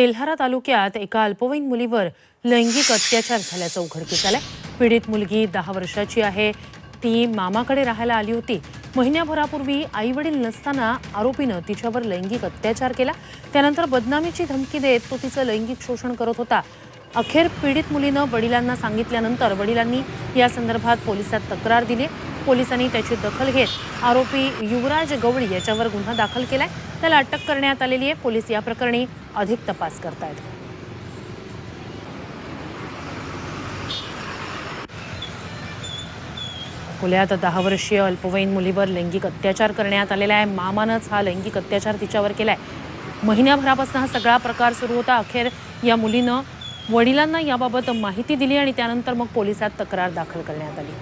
तेल्हारा तालुक्यात एका अल्पवयीन मुलीवर लैंगिक अत्याचार झाल्याचं उघडकीस आलंय. पीडित मुलगी दहा वर्षाची आहे. ती मामाकडे राहायला आली होती. महिन्याभरापूर्वी आई वडील नसताना आरोपीनं तिच्यावर लैंगिक अत्याचार केला. त्यानंतर बदनामीची धमकी देत तो तिचं लैंगिक शोषण करत होता. अखेर पीडित मुलीनं वडिलांना सांगितल्यानंतर वडिलांनी या संदर्भात पोलिसात तक्रार दिली पोलिसांनी त्याची दखल घेत आरोपी युवराज गवळी याच्यावर गुन्हा दाखल केलाय. त्याला अटक करण्यात आलेली आहे. पोलीस या प्रकरणी अधिक तपास करतायत. अकोल्यात दहा वर्षीय अल्पवयीन मुलीवर लैंगिक अत्याचार करण्यात आलेला आहे. मामानंच हा लैंगिक अत्याचार तिच्यावर केलाय. महिन्याभरापासून हा सगळा प्रकार सुरू होता. अखेर या मुलीनं वडिलांना याबाबत माहिती दिली आणि त्यानंतर मग पोलिसात तक्रार दाखल करण्यात आली.